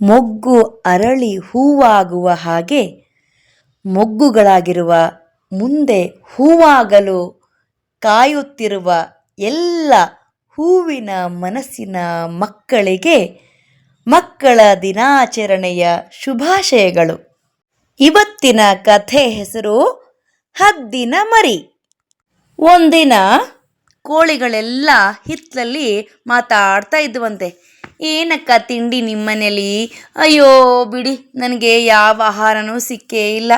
ಮೊಗ್ಗು ಅರಳಿ ಹೂವಾಗುವ ಹಾಗೆ ಮೊಗ್ಗುಗಳಾಗಿರುವ ಮುಂದೆ ಹೂವಾಗಲು ಕಾಯುತ್ತಿರುವ ಎಲ್ಲ ಹೂವಿನ ಮನಸ್ಸಿನ ಮಕ್ಕಳಿಗೆ ಮಕ್ಕಳ ದಿನಾಚರಣೆಯ ಶುಭಾಶಯಗಳು. ಇವತ್ತಿನ ಕಥೆ ಹೆಸರು ಹದ್ದಿನ ಮರಿ. ಒಂದಿನ ಕೋಳಿಗಳೆಲ್ಲ ಹಿತ್ತಲಲ್ಲಿ ಮಾತಾಡ್ತಾ ಇದ್ವಂತೆ ಏನಕ್ಕ ತಿಂಡಿ ನಿಮ್ಮನೇಲಿ? ಅಯ್ಯೋ, ಬಿಡಿ, ನನಗೆ ಯಾವ ಆಹಾರನೂ ಸಿಕ್ಕೇ ಇಲ್ಲ.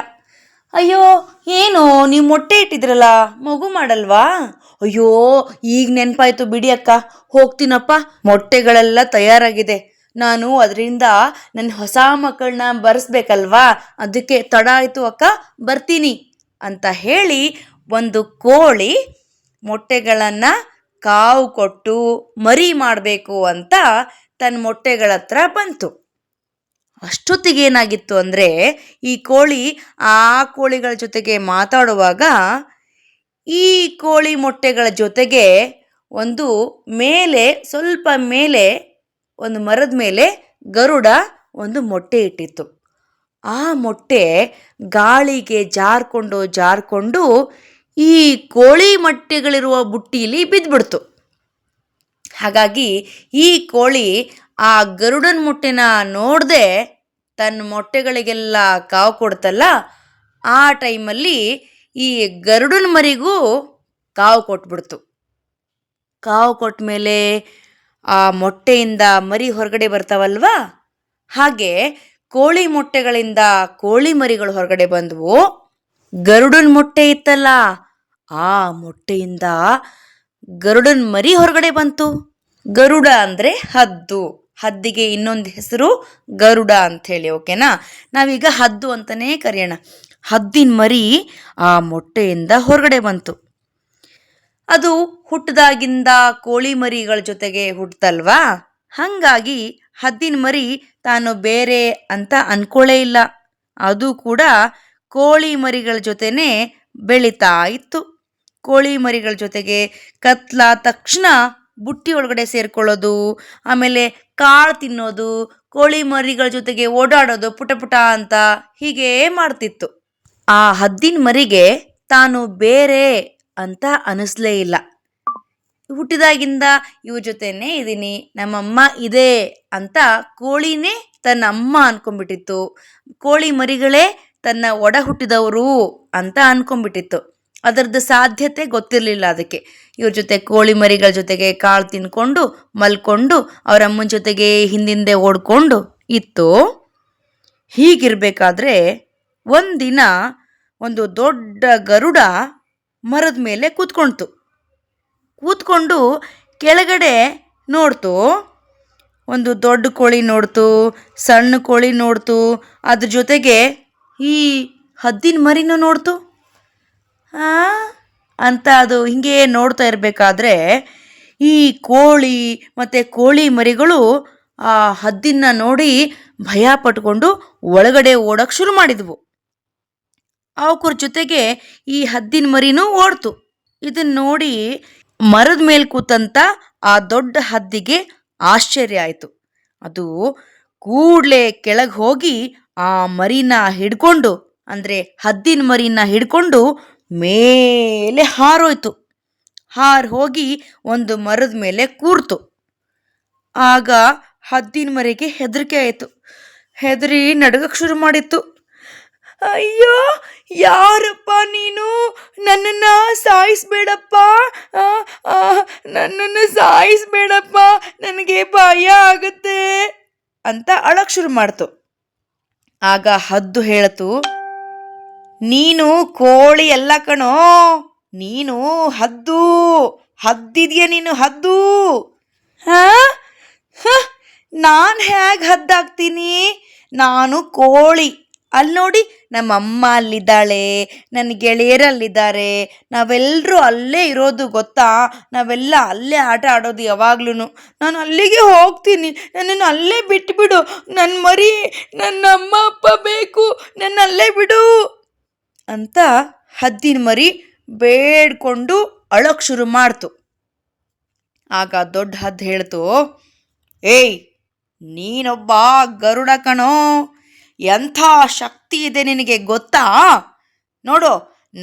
ಅಯ್ಯೋ, ಏನು, ನೀವು ಮೊಟ್ಟೆ ಇಟ್ಟಿದ್ರಲ್ಲ, ಮಗು ಮಾಡಲ್ವಾ? ಅಯ್ಯೋ, ಈಗ ನೆನಪಾಯ್ತು ಬಿಡಿ ಅಕ್ಕ. ಹೋಗ್ತೀನಪ್ಪ, ಮೊಟ್ಟೆಗಳೆಲ್ಲ ತಯಾರಾಗಿದೆ. ನಾನು ಅದರಿಂದ ನನ್ನ ಹೊಸ ಮಕ್ಕಳನ್ನ ಬರೆಸ್ಬೇಕಲ್ವಾ? ಅದಕ್ಕೆ ತಡ ಆಯಿತು ಅಕ್ಕ, ಬರ್ತೀನಿ ಅಂತ ಹೇಳಿ ಒಂದು ಕೋಳಿ ಮೊಟ್ಟೆಗಳನ್ನು ಕಾವು ಕೊಟ್ಟು ಮರಿ ಮಾಡಬೇಕು ಅಂತ ತನ್ನ ಮೊಟ್ಟೆಗಳ ಹತ್ರ ಬಂತು. ಅಷ್ಟೊತ್ತಿಗೆ ಏನಾಗಿತ್ತು ಅಂದರೆ ಈ ಕೋಳಿ ಆ ಕೋಳಿಗಳ ಜೊತೆಗೆ ಮಾತಾಡುವಾಗ ಈ ಕೋಳಿ ಮೊಟ್ಟೆಗಳ ಜೊತೆಗೆ ಒಂದು ಮೇಲೆ, ಸ್ವಲ್ಪ ಮೇಲೆ, ಒಂದು ಮರದ ಮೇಲೆ ಗರುಡ ಒಂದು ಮೊಟ್ಟೆ ಇಟ್ಟಿತ್ತು. ಆ ಮೊಟ್ಟೆ ಗಾಳಿಗೆ ಜಾರ್ಕೊಂಡು ಜಾರ್ಕೊಂಡು ಈ ಕೋಳಿ ಮೊಟ್ಟೆಗಳಿರುವ ಬುಟ್ಟಿಯಲ್ಲಿ ಬಿದ್ದುಬಿಡ್ತು ಹಾಗಾಗಿ ಈ ಕೋಳಿ ಆ ಗರುಡನ ಮೊಟ್ಟೆನ ನೋಡದೆ ತನ್ನ ಮೊಟ್ಟೆಗಳಿಗೆಲ್ಲ ಕಾವು ಕೊಡ್ತಲ್ಲ, ಆ ಟೈಮಲ್ಲಿ ಈ ಗರುಡನ ಮರಿಗೂ ಕಾವು ಕೊಟ್ಬಿಡ್ತು. ಕಾವು ಕೊಟ್ಟ ಮೇಲೆ ಆ ಮೊಟ್ಟೆಯಿಂದ ಮರಿ ಹೊರಗಡೆ ಬರ್ತಾವಲ್ವಾ? ಹಾಗೆ ಕೋಳಿ ಮೊಟ್ಟೆಗಳಿಂದ ಕೋಳಿ ಮರಿಗಳು ಹೊರಗಡೆ ಬಂದವು. ಗರುಡನ ಮೊಟ್ಟೆ ಇತ್ತಲ್ಲ ಆ ಮೊಟ್ಟೆಯಿಂದ ಗರುಡನ ಮರಿ ಹೊರಗಡೆ ಬಂತು. ಗರುಡ ಅಂದರೆ ಹದ್ದು. ಹದ್ದಿಗೆ ಇನ್ನೊಂದು ಹೆಸರು ಗರುಡ ಅಂಥೇಳಿ, ಓಕೆನಾ? ನಾವೀಗ ಹದ್ದು ಅಂತಲೇ ಕರೆಯೋಣ. ಹದ್ದಿನ ಮರಿ ಆ ಮೊಟ್ಟೆಯಿಂದ ಹೊರಗಡೆ ಬಂತು. ಅದು ಹುಟ್ಟದಾಗಿಂದ ಕೋಳಿ ಮರಿಗಳ ಜೊತೆಗೆ ಹುಟ್ಟಲ್ವಾ ಹಾಗಾಗಿ ಹದ್ದಿನ ಮರಿ ತಾನು ಬೇರೆ ಅಂತ ಅನ್ಕೊಳ್ಳೇ ಇಲ್ಲ. ಅದು ಕೂಡ ಕೋಳಿ ಮರಿಗಳ ಜೊತೆನೇ ಬೆಳೀತಾ ಇತ್ತು. ಕೋಳಿ ಮರಿಗಳ ಜೊತೆಗೆ ಕತ್ಲ ತಕ್ಷಣ ಬುಟ್ಟಿ ಒಳಗಡೆ ಸೇರ್ಕೊಳ್ಳೋದು, ಆಮೇಲೆ ಕಾಳು ತಿನ್ನೋದು, ಕೋಳಿ ಮರಿಗಳ ಜೊತೆಗೆ ಓಡಾಡೋದು ಪುಟ ಪುಟ ಅಂತ ಹೀಗೇ ಮಾಡ್ತಿತ್ತು. ಆ ಹದ್ದಿನ ಮರಿಗೆ ತಾನು ಬೇರೆ ಅಂತ ಅನಿಸ್ಲೇ ಇಲ್ಲ. ಹುಟ್ಟಿದಾಗಿಂದ ಇವ್ರ ಜೊತೆನೇ ಇದ್ದೀನಿ, ನಮ್ಮಮ್ಮ ಇದೆ ಅಂತ ಕೋಳಿನೇ ತನ್ನ ಅಮ್ಮ ಅನ್ಕೊಂಡ್ಬಿಟ್ಟಿತ್ತು. ಕೋಳಿ ಮರಿಗಳೇ ತನ್ನ ಒಡ ಹುಟ್ಟಿದವರು ಅಂತ ಅನ್ಕೊಂಡ್ಬಿಟ್ಟಿತ್ತು. ಅದರದ್ದು ಸಾಧ್ಯತೆ ಗೊತ್ತಿರಲಿಲ್ಲ ಅದಕ್ಕೆ. ಇವ್ರ ಜೊತೆ ಕೋಳಿ ಮರಿಗಳ ಜೊತೆಗೆ ಕಾಳು ತಿನ್ಕೊಂಡು, ಮಲ್ಕೊಂಡು, ಅವರ ಅಮ್ಮನ ಜೊತೆಗೆ ಹಿಂದಿಂದೆ ಓಡ್ಕೊಂಡು ಇತ್ತು. ಹೀಗಿರಬೇಕಾದ್ರೆ ಒಂದಿನ ಒಂದು ದೊಡ್ಡ ಗರುಡ ಮರದ ಮೇಲೆ ಕೂತ್ಕೊಳ್ತು ಕೂತ್ಕೊಂಡು ಕೆಳಗಡೆ ನೋಡ್ತು, ಒಂದು ದೊಡ್ಡ ಕೋಳಿ ನೋಡ್ತು, ಸಣ್ಣ ಕೋಳಿ ನೋಡ್ತು, ಅದ್ರ ಜೊತೆಗೆ ಈ ಹದ್ದಿನ ಮರಿನೂ ನೋಡ್ತು. ಆ? ಅಂತ ಅದು ಹಿಂಗೆ ನೋಡ್ತಾ ಇರಬೇಕಾದ್ರೆ ಈ ಕೋಳಿ ಮತ್ತು ಕೋಳಿ ಮರಿಗಳು ಆ ಹದ್ದಿನ ನೋಡಿ ಭಯ ಪಟ್ಕೊಂಡು ಒಳಗಡೆ ಓಡೋಕ್ಕೆ ಶುರು ಮಾಡಿದ್ವು. ಅವಕ್ರ ಜೊತೆಗೆ ಈ ಹದ್ದಿನ ಮರಿನೂ ಓಡ್ತು. ಇದನ್ನ ನೋಡಿ ಮರದ ಮೇಲೆ ಕೂತಂತ ಆ ದೊಡ್ಡ ಹದ್ದಿಗೆ ಆಶ್ಚರ್ಯ ಆಯಿತು. ಅದು ಕೂಡಲೇ ಕೆಳಗೆ ಹೋಗಿ ಆ ಮರಿನ ಹಿಡ್ಕೊಂಡು ಅಂದರೆ ಹದ್ದಿನ ಮರಿನ ಹಿಡ್ಕೊಂಡು ಮೇಲೆ ಹಾರೋಯ್ತು. ಹಾರು ಹೋಗಿ ಒಂದು ಮರದ ಮೇಲೆ ಕೂರ್ತು. ಆಗ ಹದ್ದಿನ ಮರಿಗೆ ಹೆದರಿಕೆ ಆಯಿತು. ಹೆದರಿ ನಡಗಕ್ಕೆ ಶುರು ಮಾಡಿತ್ತು. ಅಯ್ಯೋ, ಯಾರಪ್ಪ ನೀನು? ನನ್ನನ್ನು ಸಾಯಿಸ್ಬೇಡಪ್ಪ. ನನ್ನನ್ನು ಸಾಯಿಸ್ಬೇಡಪ್ಪ. ನನಗೆ ಭಯ ಆಗುತ್ತೆ ಅಂತ ಅಳಕ್ಕೆ ಶುರು ಮಾಡ್ತು. ಆಗ ಹದ್ದು ಹೇಳ್ತು ನೀನು ಕೋಳಿ ಎಲ್ಲ ಕಣೋ, ನೀನು ಹದ್ದು. ಹದ್ದಿದ್ಯ ನೀನು ಹದ್ದು? ನಾನು ಹೇಗೆ ಹದ್ದಾಗ್ತೀನಿ? ನಾನು ಕೋಳಿ. ಅಲ್ಲಿ ನೋಡಿ ನಮ್ಮ ಅಮ್ಮ ಅಲ್ಲಿದ್ದಾಳೆ ನನ್ನ ಗೆಳೆಯರಲ್ಲಿದ್ದಾರೆ. ನಾವೆಲ್ಲರೂ ಅಲ್ಲೇ ಇರೋದು ಗೊತ್ತಾ? ನಾವೆಲ್ಲ ಅಲ್ಲೇ ಆಟ ಆಡೋದು ಯಾವಾಗ್ಲೂ ನಾನು ಅಲ್ಲಿಗೆ ಹೋಗ್ತೀನಿ. ನನ್ನನ್ನು ಅಲ್ಲೇ ಬಿಟ್ಟುಬಿಡು ನನ್ನ ಮರಿ, ನನ್ನ ಅಮ್ಮ, ಅಪ್ಪ ಬೇಕು. ನನ್ನ ಅಲ್ಲೇ ಬಿಡು. ಅಂತ ಹದ್ದಿನ ಮರಿ ಬೇಡ್ಕೊಂಡು ಅಳಕ್ಕೆ ಶುರು ಮಾಡ್ತು. ಆಗ ದೊಡ್ಡ ಹದ್ದು ಹೇಳ್ತು, ಏಯ್, ನೀನೊಬ್ಬ ಗರುಡ ಕಣೋ, ಎಂಥ ಶಕ್ತಿ ಇದೆ ನಿನಗೆ ಗೊತ್ತಾ? ನೋಡು,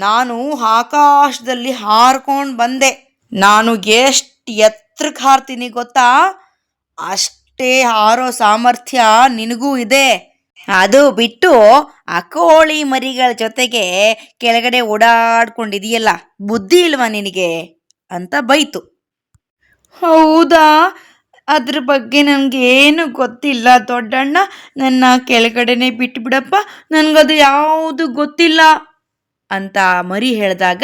ನಾನು ಆಕಾಶದಲ್ಲಿ ಹಾರ್ಕೊಂಡು ಬಂದೆ. ನಾನು ಎಷ್ಟು ಎತ್ತರಕ್ಕೆ ಹಾರ್ತೀನಿ ಗೊತ್ತಾ? ಅಷ್ಟೇ ಹಾರೋ ಸಾಮರ್ಥ್ಯ ನಿನಗೂ ಇದೆ. ಅದು ಬಿಟ್ಟು ಆ ಕೋಳಿ ಮರಿಗಳ ಜೊತೆಗೆ ಕೆಳಗಡೆ ಓಡಾಡ್ಕೊಂಡಿದೀಯಲ್ಲ ಬುದ್ಧಿ ಇಲ್ವಾ ನಿನಗೆ? ಅಂತ ಬೈತು. ಹೌದಾ? ಅದ್ರ ಬಗ್ಗೆ ನನಗೇನು ಗೊತ್ತಿಲ್ಲ ದೊಡ್ಡಣ್ಣ. ನನ್ನ ಕೆಳಗಡೆನೆ ಬಿಟ್ಬಿಡಪ್ಪ. ನನಗದು ಯಾವುದು ಗೊತ್ತಿಲ್ಲ. ಅಂತ ಮರಿ ಹೇಳಿದಾಗ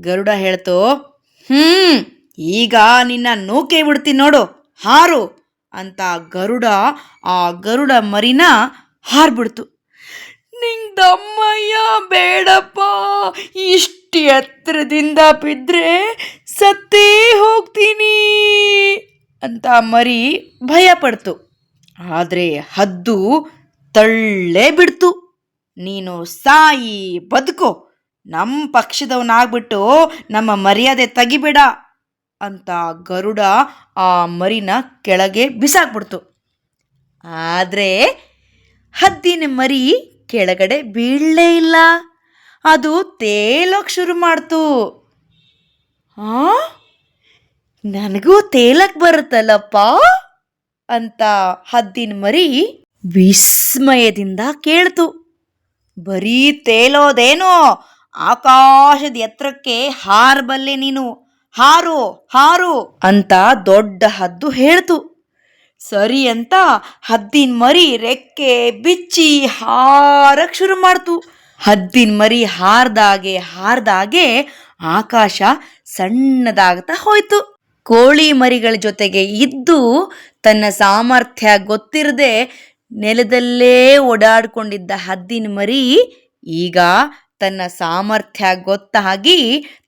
ಗರುಡ ಹೇಳ್ತು ಹ್ಞೂ ಈಗ ನಿನ್ನ ನೂಕೆ ಬಿಡ್ತೀನಿ ನೋಡು ಹಾರು. ಅಂತ ಗರುಡ ಆ ಗರುಡ ಮರಿನ ಹಾರ್ಬಿಡ್ತು. ನಿಂಗಮ್ಮಯ್ಯ ಬೇಡಪ್ಪ, ಇಷ್ಟು ಎತ್ತರದಿಂದ ಬಿದ್ದರೆ ಸತ್ತೇ ಹೋಗ್ತೀನಿ ಅಂತ ಮರಿ ಭಯ ಪಡ್ತು. ಆದರೆ ಹದ್ದು ತಳ್ಳೇ ಬಿಡ್ತು. ನೀನು ಸಾಯಿ ಬದುಕೋ. ನಮ್ಮ ಪಕ್ಷದವನಾಗ್ಬಿಟ್ಟು ನಮ್ಮ ಮರ್ಯಾದೆ ತೆಗಿಬೇಡ. ಅಂತ ಗರುಡ ಆ ಮರಿನ ಕೆಳಗೆ ಬಿಸಾಕ್ಬಿಡ್ತು. ಆದರೆ ಹದ್ದಿನ ಮರಿ ಕೆಳಗಡೆ ಬೀಳಲೇ ಇಲ್ಲ. ಅದು ತೇಲೋಕ್ ಶುರು ಮಾಡ್ತು. ಆ? ನನಗೂ ತೇಲಕ್ ಬರುತ್ತಲ್ಲಪ್ಪ? ಅಂತ ಹದ್ದಿನ ಮರಿ ವಿಸ್ಮಯದಿಂದ ಕೇಳ್ತು. ಬರೀ ತೇಲೋದೇನೋ? ಆಕಾಶದ ಎತ್ತರಕ್ಕೆ ಹಾರಬಲ್ಲೆ ನೀನು. ಹಾರು ಹಾರು ಅಂತ ದೊಡ್ಡ ಹದ್ದು ಹೇಳ್ತು. ಸರಿ ಅಂತ ಹದ್ದಿನ ಮರಿ ರೆಕ್ಕೆ ಬಿಚ್ಚಿ ಹಾರಕ್ಕೆ ಶುರು ಮಾಡ್ತು. ಹದ್ದಿನ ಮರಿ ಹಾರ್ದಾಗೆ ಹಾರ್ದಾಗೆ ಆಕಾಶ ಸಣ್ಣದಾಗ್ತಾ ಹೋಯ್ತು. ಕೋಳಿ ಮರಿಗಳ ಜೊತೆಗೆ ಇದ್ದು ತನ್ನ ಸಾಮರ್ಥ್ಯ ಗೊತ್ತಿರದೆ ನೆಲದಲ್ಲೇ ಓಡಾಡ್ಕೊಂಡಿದ್ದ ಹದ್ದಿನ ಮರಿ ಈಗ ತನ್ನ ಸಾಮರ್ಥ್ಯ ಗೊತ್ತಾಗಿ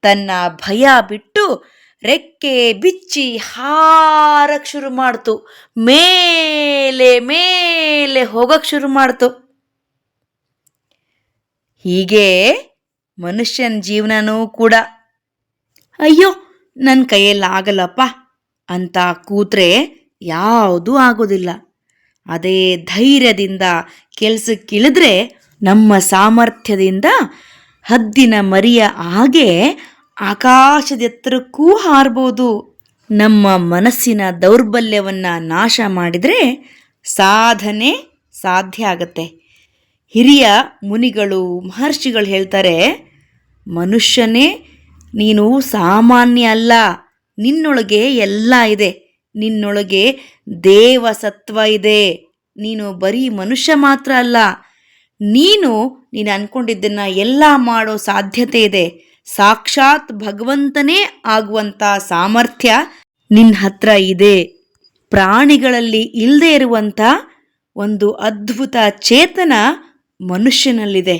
ತನ್ನ ಭಯ ಬಿಟ್ಟು ರೆಕ್ಕೆ ಬಿಚ್ಚಿ ಹಾರಕ್ಕೆ ಶುರು ಮಾಡ್ತು. ಮೇಲೆ ಮೇಲೆ ಹೋಗಕ್ಕೆ ಶುರು ಮಾಡ್ತು. ಹೀಗೆ ಮನುಷ್ಯನ ಜೀವನನೂ ಕೂಡ. ಅಯ್ಯೋ ನನ್ನ ಕೈಯಲ್ಲಿ ಆಗಲ್ಲಪ್ಪ ಅಂತ ಕೂತ್ರೆ ಯಾವುದೂ ಆಗೋದಿಲ್ಲ. ಅದೇ ಧೈರ್ಯದಿಂದ ಕೆಲಸಕ್ಕಿಳಿದ್ರೆ ನಮ್ಮ ಸಾಮರ್ಥ್ಯದಿಂದ ಹದ್ದಿನ ಮರಿಯ ಹಾಗೆ ಆಕಾಶದ ಎತ್ತರಕ್ಕೂ ಹಾರ್ಬೋದು. ನಮ್ಮ ಮನಸ್ಸಿನ ದೌರ್ಬಲ್ಯವನ್ನು ನಾಶ ಮಾಡಿದರೆ ಸಾಧನೆ ಸಾಧ್ಯ ಆಗತ್ತೆ. ಹಿರಿಯ ಮುನಿಗಳು, ಮಹರ್ಷಿಗಳು ಹೇಳ್ತಾರೆ, ಮನುಷ್ಯನೇ, ನೀನು ಸಾಮಾನ್ಯ ಅಲ್ಲ. ನಿನ್ನೊಳಗೆ ಎಲ್ಲ ಇದೆ. ನಿನ್ನೊಳಗೆ ದೇವಸತ್ವ ಇದೆ. ನೀನು ಬರೀ ಮನುಷ್ಯ ಮಾತ್ರ ಅಲ್ಲ. ನೀನು ನೀನು ಅಂದ್ಕೊಂಡಿದ್ದನ್ನು ಎಲ್ಲ ಮಾಡೋ ಸಾಧ್ಯತೆ ಇದೆ. ಸಾಕ್ಷಾತ್ ಭಗವಂತನೇ ಆಗುವಂಥ ಸಾಮರ್ಥ್ಯ ನಿನ್ನ ಹತ್ರ ಇದೆ. ಪ್ರಾಣಿಗಳಲ್ಲಿ ಇಲ್ಲದೆ ಇರುವಂಥ ಒಂದು ಅದ್ಭುತ ಚೇತನ ಮನುಷ್ಯನಲ್ಲಿದೆ.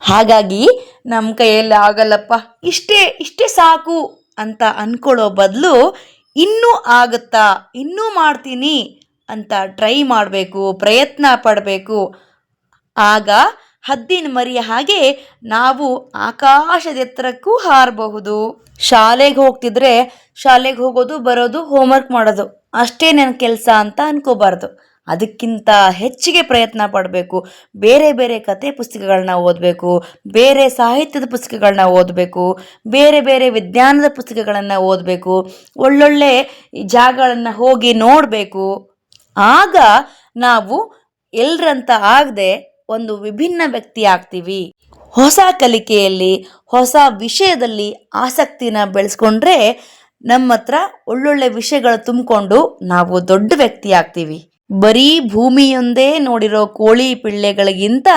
ಹಾಗಾಗಿ ನಮ್ಮ ಕೈಯಲ್ಲಿ ಆಗಲ್ಲಪ್ಪ. ಇಷ್ಟೇ ಇಷ್ಟೇ ಸಾಕು ಅಂತ ಅಂದ್ಕೊಳ್ಳೋ ಬದಲು ಇನ್ನೂ ಆಗುತ್ತಾ, ಇನ್ನೂ ಮಾಡ್ತೀನಿ ಅಂತ ಟ್ರೈ ಮಾಡಬೇಕು, ಪ್ರಯತ್ನ ಪಡಬೇಕು. ಆಗ ಹದ್ದಿನ ಮರಿಯ ಹಾಗೆ ನಾವು ಆಕಾಶದ ಎತ್ತರಕ್ಕೂ ಹಾರಬಹುದು. ಶಾಲೆಗೆ ಹೋಗ್ತಿದ್ರೆ ಶಾಲೆಗೆ ಹೋಗೋದು, ಬರೋದು ಹೋಮ್ವರ್ಕ್ ಮಾಡೋದು ಅಷ್ಟೇ ನನ್ನ ಕೆಲಸ ಅಂತ ಅನ್ಕೋಬಾರ್ದು. ಅದಕ್ಕಿಂತ ಹೆಚ್ಚಿಗೆ ಪ್ರಯತ್ನ ಪಡಬೇಕು. ಬೇರೆ ಬೇರೆ ಕತೆ ಪುಸ್ತಕಗಳನ್ನ ಓದಬೇಕು, ಬೇರೆ ಸಾಹಿತ್ಯದ ಪುಸ್ತಕಗಳನ್ನ ಓದಬೇಕು, ಬೇರೆ ಬೇರೆ ವಿಜ್ಞಾನದ ಪುಸ್ತಕಗಳನ್ನು ಓದಬೇಕು, ಒಳ್ಳೊಳ್ಳೆ ಜಾಗಗಳನ್ನು ಹೋಗಿ ನೋಡಬೇಕು. ಆಗ ನಾವು ಎಲ್ರಂತ ಆಗದೆ ಒಂದು ವಿಭಿನ್ನ ವ್ಯಕ್ತಿ ಆಗ್ತೀವಿ ಹೊಸ ಕಲಿಕೆಯಲ್ಲಿ, ಹೊಸ ವಿಷಯದಲ್ಲಿ ಆಸಕ್ತಿನ ಬೆಳೆಸ್ಕೊಂಡ್ರೆ ನಮ್ಮ ಹತ್ರ ಒಳ್ಳೊಳ್ಳೆ ವಿಷಯಗಳು ತುಂಬಿಕೊಂಡು ನಾವು ದೊಡ್ಡ ವ್ಯಕ್ತಿ ಆಗ್ತೀವಿ ಬರೀ ಭೂಮಿಯೊಂದೇ ನೋಡಿರೋ ಕೋಳಿ ಪಿಳ್ಳೆಗಳಿಗಿಂತ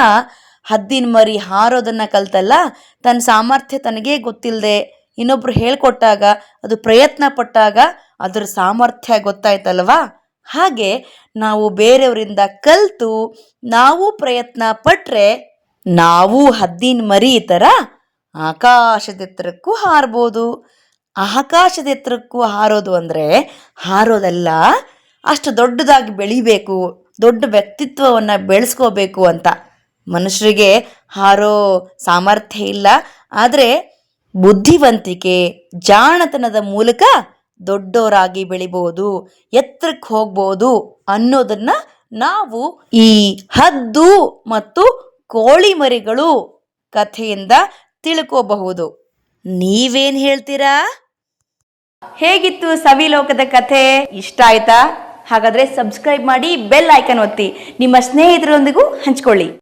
ಹದ್ದಿನ ಮರಿ ಹಾರೋದನ್ನ ಕಲ್ತಲ್ಲ, ತನ್ನ ಸಾಮರ್ಥ್ಯ ತನಗೇ ಗೊತ್ತಿಲ್ಲದೆ ಇನ್ನೊಬ್ರು ಹೇಳ್ಕೊಟ್ಟಾಗ, ಅದು ಪ್ರಯತ್ನ ಪಟ್ಟಾಗ ಅದರ ಸಾಮರ್ಥ್ಯ ಗೊತ್ತಾಯ್ತಲ್ವಾ? ಹಾಗೆ ನಾವು ಬೇರೆಯವರಿಂದ ಕಲಿತು ನಾವು ಪ್ರಯತ್ನ ಪಟ್ಟರೆ ನಾವು ಹದ್ದಿನ ಮರಿ ಥರ ಆಕಾಶದೆತ್ತರಕ್ಕೂ ಹಾರ್ಬೋದು. ಆಕಾಶದ ಎತ್ತರಕ್ಕೂ ಹಾರೋದು ಅಂದರೆ ಹಾರೋದಲ್ಲ, ಅಷ್ಟು ದೊಡ್ಡದಾಗಿ ಬೆಳಿಬೇಕು, ದೊಡ್ಡ ವ್ಯಕ್ತಿತ್ವವನ್ನು ಬೆಳೆಸ್ಕೋಬೇಕು ಅಂತ. ಮನುಷ್ಯರಿಗೆ ಹಾರೋ ಸಾಮರ್ಥ್ಯ ಇಲ್ಲ, ಆದರೆ ಬುದ್ಧಿವಂತಿಕೆ, ಜಾಣತನದ ಮೂಲಕ ದೊಡ್ಡೋರಾಗಿ ಬೆಳಿಬಹುದು ಎತ್ತರಕ್ಕೆ ಹೋಗ್ಬೋದು ಅನ್ನೋದನ್ನ ನಾವು ಈ ಹದ್ದು ಮತ್ತು ಕೋಳಿ ಮರಿಗಳು ಕಥೆಯಿಂದ ತಿಳ್ಕೋಬಹುದು. ನೀವೇನ್ ಹೇಳ್ತೀರಾ? ಹೇಗಿತ್ತು ಸವಿಲೋಕದ ಕಥೆ? ಇಷ್ಟ ಆಯ್ತಾ? ಹಾಗಾದ್ರೆ ಸಬ್ಸ್ಕ್ರೈಬ್ ಮಾಡಿ ಬೆಲ್ ಐಕನ್ ಒತ್ತಿ. ನಿಮ್ಮ ಸ್ನೇಹಿತರೊಂದಿಗೂ ಹಂಚ್ಕೊಳ್ಳಿ.